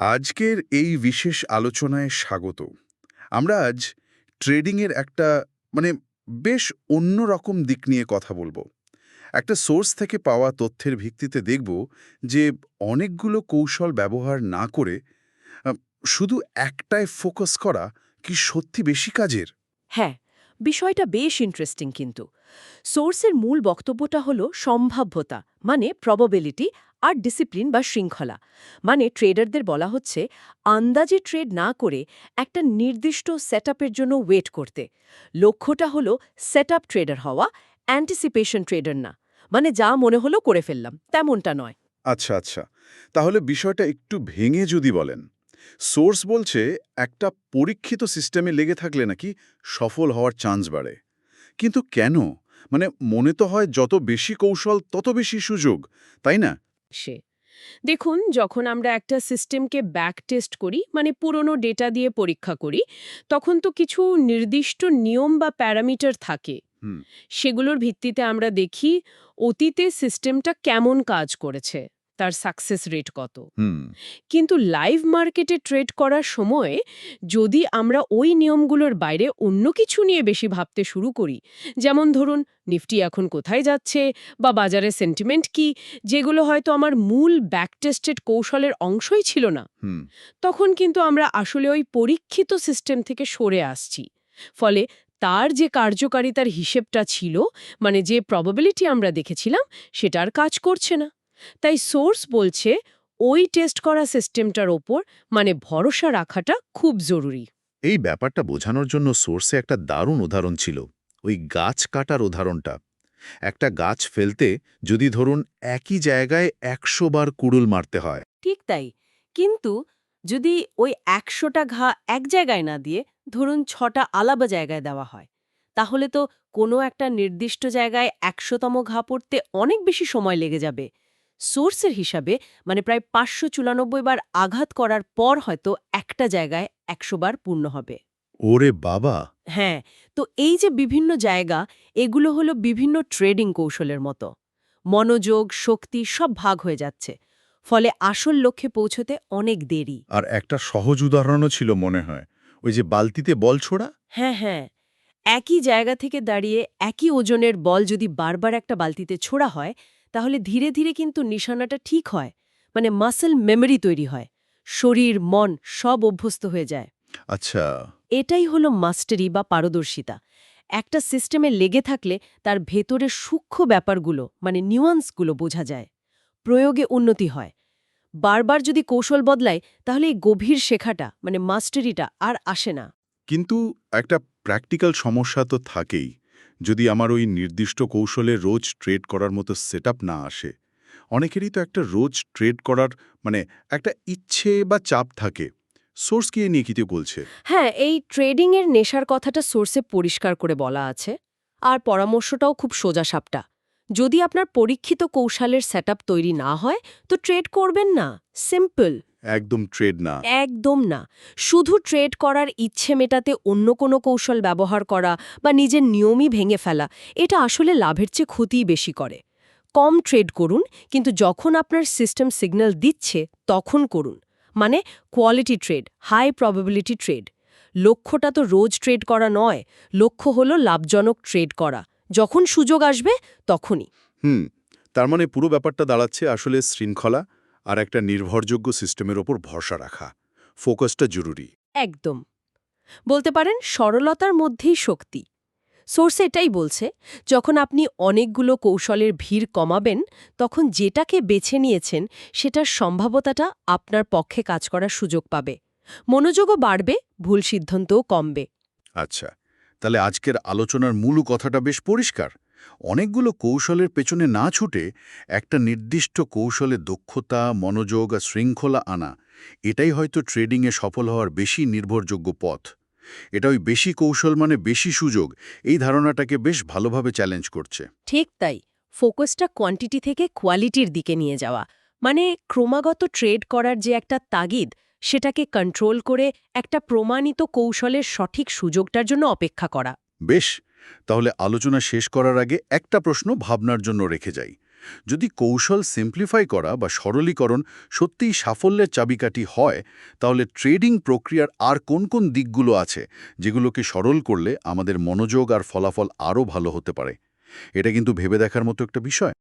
আজকের এই বিশেষ আলোচনায় স্বাগত। আমরা আজ ট্রেডিংয়ের একটা মানে বেশ অন্যরকম দিক নিয়ে কথা বলব। একটা সোর্স থেকে পাওয়া তথ্যের ভিত্তিতে দেখব যে অনেকগুলো কৌশল ব্যবহার না করে শুধু একটায় ফোকাস করা কি সত্যি বেশি কাজের? হ্যাঁ বিষয়টা বেশ ইন্টারেস্টিং কিন্তু। সোর্সের মূল বক্তব্যটা হলো সম্ভাব্যতা মানে প্রবাবিলিটি আর ডিসিপ্লিন বা শৃঙ্খলা। মানে ট্রেডারদের বলা হচ্ছে আন্দাজে ট্রেড না করে একটা নির্দিষ্ট সেটআপের জন্য ওয়েট করতে। লক্ষ্যটা হলো সেটআপ ট্রেডার হওয়া অ্যান্টিসিপেশন ট্রেডার না। মানে যা মনে হলো করে ফেললাম, তেমনটা নয়। আচ্ছা আচ্ছা। তাহলে বিষয়টা একটু ভেঙে যদি বলেন সোর্স বলছে একটা পরীক্ষিত সিস্টেমে লেগে থাকলে নাকি সফল হওয়ার চান্স বাড়ে। কিন্তু কেন? মানে মনে তো হয় যত বেশি কৌশল তত বেশি সুযোগ তাই না? সে। দেখুন যখন আমরা একটা সিস্টেমকে ব্যাক টেস্ট করি মানে পুরনো ডেটা দিয়ে পরীক্ষা করি তখন তো কিছু নির্দিষ্ট নিয়ম বা প্যারামিটার থাকে। সেগুলোর ভিত্তিতে আমরা দেখি অতীতে সিস্টেমটা কেমন কাজ করেছে। তার সাকসেস রেট কত। কিন্তু লাইভ মার্কেটে ট্রেড করার সময়ে যদি আমরা ওই নিয়মগুলোর বাইরে অন্য কিছু নিয়ে বেশি ভাবতে শুরু করি যেমন ধরুন নিফটি এখন কোথায় যাচ্ছে বা বাজারের সেন্টিমেন্ট কি যেগুলো হয়তো আমার মূল ব্যাকটেস্টেড কৌশলের অংশই ছিল না তখন কিন্তু আমরা আসলে ওই পরীক্ষিত সিস্টেম থেকে সরে আসছি। ফলে তার যে কার্যকারিতার হিসেবটা ছিল মানে যে প্রবাবিলিটি আমরা দেখেছিলাম সেটা আর কাজ করছে না। তাই সোর্স বলছে ওই টেস্ট করা সিস্টেমটার ওপর মানে ভরসা রাখাটা খুব জরুরি। এই ব্যাপারটা বোঝানোর জন্য সোর্সে একটা দারুণ উদাহরণ ছিল ওই গাছ কাটার উদাহরণটা। একটা গাছ ফেলতে যদি ধরুন একই জায়গায় একশো বার কুড়ুল মারতে হয়। ঠিক তাই কিন্তু যদি ওই একশোটা ঘা এক জায়গায় না দিয়ে ধরুন ছটা আলাদা জায়গায় দেওয়া হয় তাহলে তো কোনো একটা নির্দিষ্ট জায়গায় একশোতম ঘা পড়তে অনেক বেশি সময় লেগে যাবে। সোর্সের হিসাবে মানে প্রায় পাঁচশো চুরানব্বই বার আঘাত করার পর হয়তো একটা জায়গায় একশো বার পূর্ণ হবে। ওরে বাবা! হ্যাঁ তো এই যে বিভিন্ন জায়গা এগুলো হলো বিভিন্ন ট্রেডিং কৌশলের মতো। মনোযোগ শক্তি সব ভাগ হয়ে যাচ্ছে ফলে আসল লক্ষ্যে পৌঁছতে অনেক দেরি। আর একটা সহজ উদাহরণও ছিল মনে হয় ওই যে বালতিতে বল ছোড়া? হ্যাঁ হ্যাঁ একই জায়গা থেকে দাঁড়িয়ে একই ওজনের বল যদি বারবার একটা বালতিতে ছোড়া হয় তাহলে ধীরে ধীরে কিন্তু নিশানাটা ঠিক হয়। মানে মাসেল মেমরি তৈরি হয়। শরীর মন সব অভ্যস্ত হয়ে যায়। আচ্ছা। এটাই হলো মাস্টারি বা পারদর্শিতা। একটা সিস্টেমে লেগে থাকলে তার ভেতরের সূক্ষ্ম ব্যাপারগুলো মানে নিউয়ান্সগুলো বোঝা যায়। প্রয়োগে উন্নতি হয়। বারবার যদি কৌশল বদলায় তাহলে এই গভীর শেখাটা মানে মাস্টারিটা আর আসে না। কিন্তু একটা প্র্যাকটিক্যাল সমস্যা তো থাকেই। যদি আমার ওই নির্দিষ্ট কৌশলে রোজ ট্রেড করার মতো সেটআপ না আসে। অনেকেরই তো একটা রোজ ট্রেড করার মানে একটা ইচ্ছে বা চাপ থাকে। সোর্স কি নিয়ে কিছু বলছে? হ্যাঁ এই ট্রেডিংয়ের নেশার কথাটা সোর্সে পরিষ্কার করে বলা আছে। আর পরামর্শটাও খুব সোজাসাপটা যদি আপনার পরীক্ষিত কৌশলের সেটআপ তৈরি না হয়, তো ট্রেড করবেন না। সিম্পল। একদম ট্রেড না। একদম না। শুধু ট্রেড করার ইচ্ছে মেটাতে অন্য কোনো কৌশল ব্যবহার করা বা নিজের নিয়মই ভেঙে ফেলা এটা আসলে লাভের চেয়ে ক্ষতিই বেশি করে। কম ট্রেড করুন কিন্তু যখন আপনার সিস্টেম সিগন্যাল দিচ্ছে তখন করুন। মানে quality trade high probability trade. লক্ষ্যটা তো রোজ ট্রেড করা নয় লক্ষ্য হলো লাভজনক ট্রেড করা। যখন সুযোগ আসবে তখনই। হুম তার মানে পুরো ব্যাপারটা দাঁড়াচ্ছে আসলে শৃঙ্খলা। আর একটা নির্ভরযোগ্য সিস্টেমের ওপর ভরসা রাখা। ফোকাসটা জরুরি। একদম। বলতে পারেন সরলতার মধ্যেই শক্তি। সোর্স এটাই বলছে যখন আপনি অনেকগুলো কৌশলের ভিড় কমাবেন তখন যেটাকে বেছে নিয়েছেন সেটার সম্ভাবতাটা আপনার পক্ষে কাজ করার সুযোগ পাবে। মনোযোগও বাড়বে ভুল সিদ্ধান্তও কমবে। আচ্ছা তাহলে আজকের আলোচনার মূল কথাটা বেশ পরিষ্কার। অনেকগুলো কৌশলের পেছনে না ছুটে একটা নির্দিষ্ট কৌশলে দক্ষতা মনোযোগ আর শৃঙ্খলা আনা এটাই হয়তো ট্রেডিংয়ে সফল হওয়ার বেশি নির্ভরযোগ্য পথ। এটা ওই বেশি কৌশল মানে বেশি সুযোগ এই ধারণাটাকে বেশ ভালোভাবে চ্যালেঞ্জ করছে। ঠিক তাই ফোকাসটা কোয়ান্টিটি থেকে কোয়ালিটির দিকে নিয়ে যাওয়া মানে ক্রমাগত ট্রেড করার যে একটা তাগিদ সেটাকে কন্ট্রোল করে একটা প্রমাণিত কৌশলের সঠিক সুযোগটার জন্য অপেক্ষা করা। বেশ তাহলে আলোচনা শেষ করার আগে একটা প্রশ্ন ভাবনার জন্য রেখে যাই। যদি কৌশল সিম্পলিফাই করা বা সরলীকরণ সত্যিই সাফল্যের চাবিকাঠি হয়, তাহলে ট্রেডিং প্রক্রিয়ার আর কোন কোন দিকগুলো আছে যেগুলোকে সরল করলে আমাদের মনোযোগ আর ফলাফল আরও ভালো হতে পারে? এটা কিন্তু ভেবে দেখার মতো একটা বিষয়।